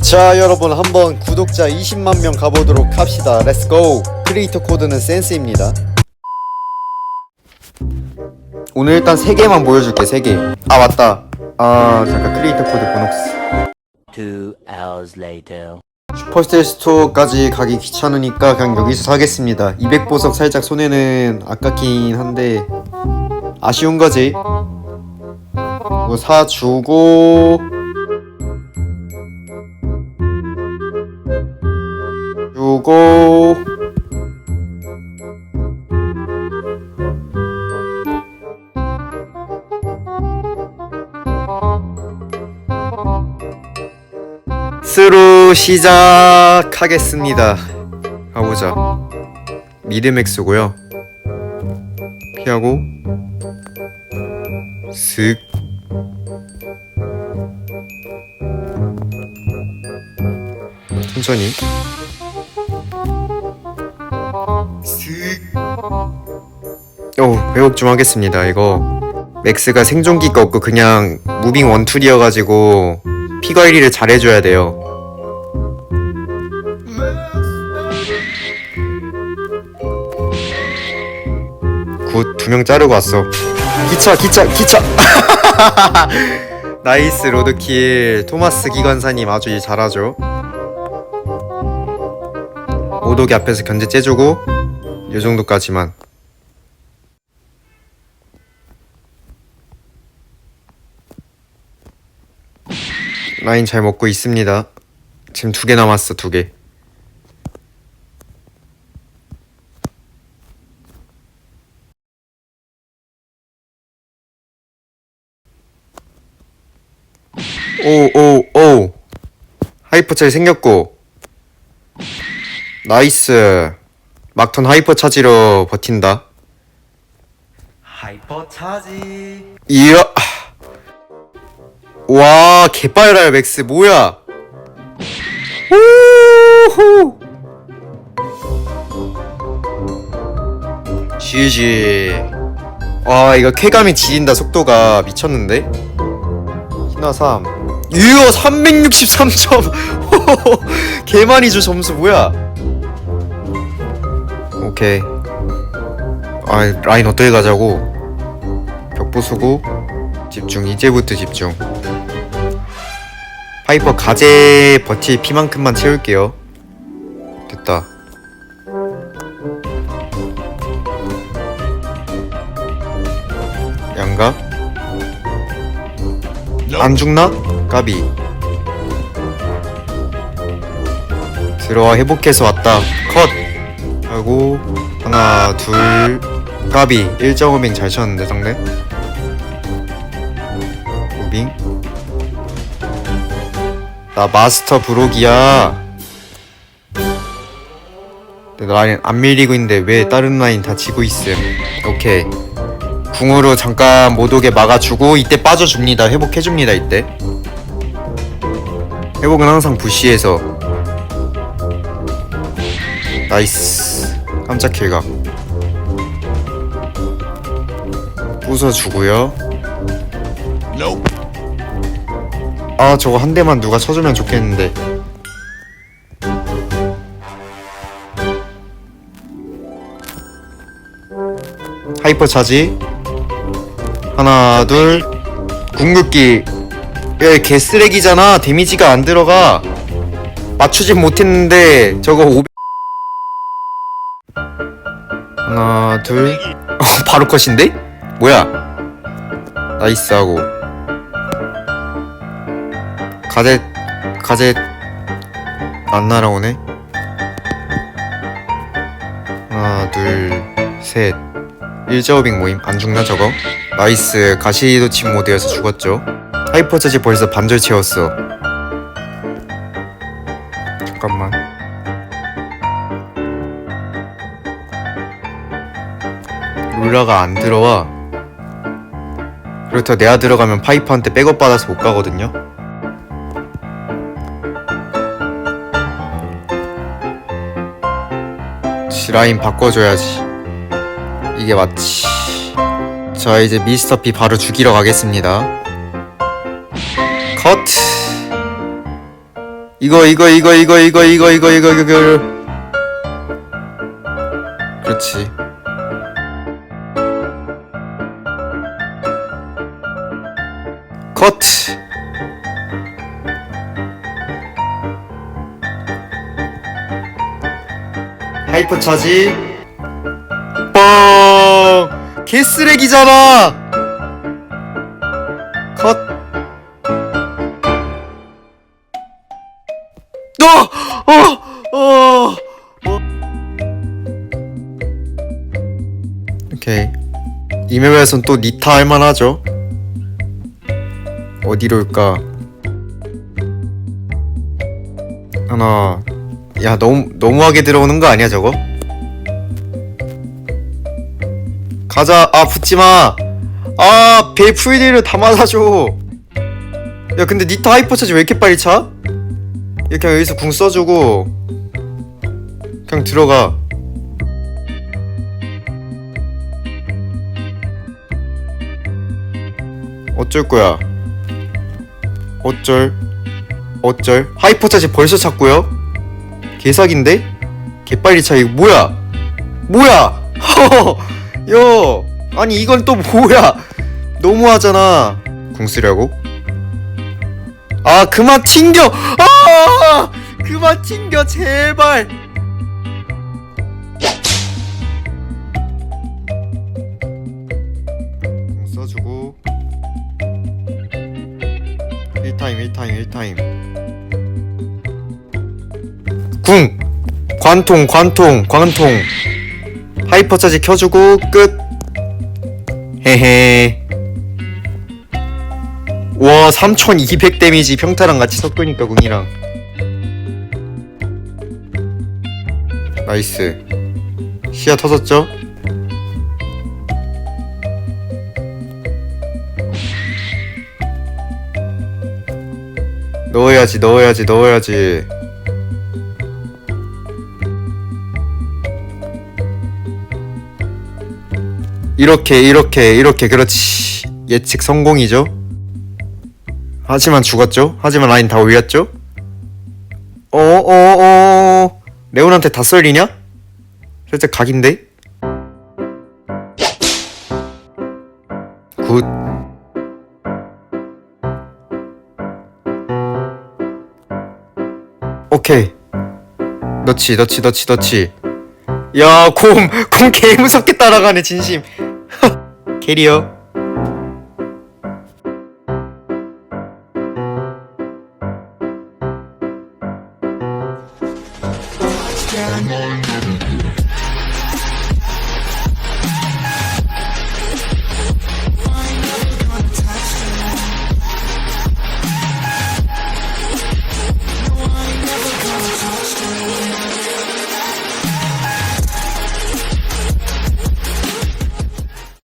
자 여러분 한번 구독자 20만 명 가보도록 합시다. 렛츠고 크리에이터 코드는 센스입니다. 오늘 일단 3개만 보여줄게 3개. 아 맞다. 아 잠깐 크리에이터 코드 보녹스. Two hours later. 슈퍼스텔 스토어까지 가기 귀찮으니까 그냥 여기서 사겠습니다. 200보석 살짝 손해는 아깝긴 한데 아쉬운 거지. 뭐 사주고 주고 시작하겠습니다. 가보자. 미드맥스고요. 피하고 슥 천천히 슥 어, 회복 좀 하겠습니다. 이거 맥스가 생존기가 없고 그냥 무빙 원툴이어가지고 피 관리를 잘 해줘야 돼요. 굿, 두 명 자르고 왔어. 기차, 기차, 기차! 나이스 로드킬. 토마스 기관사님 아주 일 잘하죠. 오독이 앞에서 견제 째주고, 요 정도까지만. 라인 잘 먹고 있습니다. 지금 두 개 남았어, 두 개. 오, 오, 오. 하이퍼 잘 생겼고. 나이스. 막턴 하이퍼 차지러 버틴다. 하이퍼 차지 이야. 와, 개빨라요, 맥스. 뭐야? 우후. GG. 와, 이거 쾌감이 지린다, 속도가. 미쳤는데? 희나 3. 이야, 363점. 개 많이 줘, 점수. 뭐야? 오케이. 아, 라인 어떻게 가자고? 벽 부수고 집중 이제부터 집중 파이퍼 가제 버틸 피만큼만 채울게요 됐다 양가 안 죽나? 까비. 들어와 회복해서 왔다. 컷! 하고 하나 둘 까비. 1.5빙 잘 쳤는데 상대? 무빙? 나 마스터 브록이야. 근데 라인 안 밀리고 있는데 왜 다른 라인 다 지고 있음? 오케이. 궁으로 잠깐 못 오게 막아주고 이때 빠져줍니다. 회복해줍니다 이때 회복은 항상 부시해서. 나이스. 깜짝 킬각 부숴주고요. 아 저거 한 대만 누가 쳐주면 좋겠는데. 하이퍼 차지. 하나 둘 궁극기 얘 개쓰레기잖아. 데미지가 안 들어가. 맞추진 못했는데 저거 500 하나 둘. 어, 바로 컷인데? 뭐야? 나이스 하고. 가제 가제 안 날아오네. 하나 둘셋. 일자오빙 모임 안 죽나 저거? 나이스. 가시도침 모드여서 죽었죠 하이퍼 차지 벌써 반절 채웠어. 잠깐만. 룰라가 안 들어와? 그렇다 내가 들어가면 파이퍼한테 백업 받아서 못 가거든요? 지 라인 바꿔줘야지. 이게 맞지. 자 이제 미스터 피 바로 죽이러 가겠습니다 컷. 이거 이거 이거 이거 이거 이거 이거 이거 이거 이거. 그렇지. 커트 하이퍼 차지. 뻥. 개쓰레기잖아 어! 어! 어! 어! 오케이 이 맵에선 또 니타 할만하죠 어디로 올까 하나 야 너무 너무하게 들어오는 거 아니야 저거 가자 아 붙지 마 아배 풀리를 다 맞아줘 야 근데 니타 하이퍼 차지 왜 이렇게 빨리 차? 이렇게 여기서 궁 써주고 그냥 들어가. 어쩔 거야? 어쩔? 어쩔? 하이퍼 차지 벌써 찾고요? 개사기인데? 개빨리 차 이거 뭐야? 뭐야? 허요 아니 이건 또 뭐야? 너무하잖아. 궁 쓰려고? 아 그만 튕겨! 아 그만 튕겨 제발. 공 써주고. 1타임 1타임 1타임. 궁. 관통 관통 관통. 하이퍼 차지 켜주고 끝. 헤헤. 와 3200 데미지 평타랑 같이 섞으니까 궁이랑 나이스. 시야 터졌죠? 넣어야지 넣어야지 넣어야지. 이렇게 이렇게 이렇게 그렇지. 예측 성공이죠? 하지만 죽었죠? 하지만 라인 다 올렸죠? 어어어 레온한테 다 썰리냐? 살짝 각인데? 굿. 오케이. 넣지 넣지 넣지 넣지 야곰곰 개 무섭게 따라가네 진심. 캐리어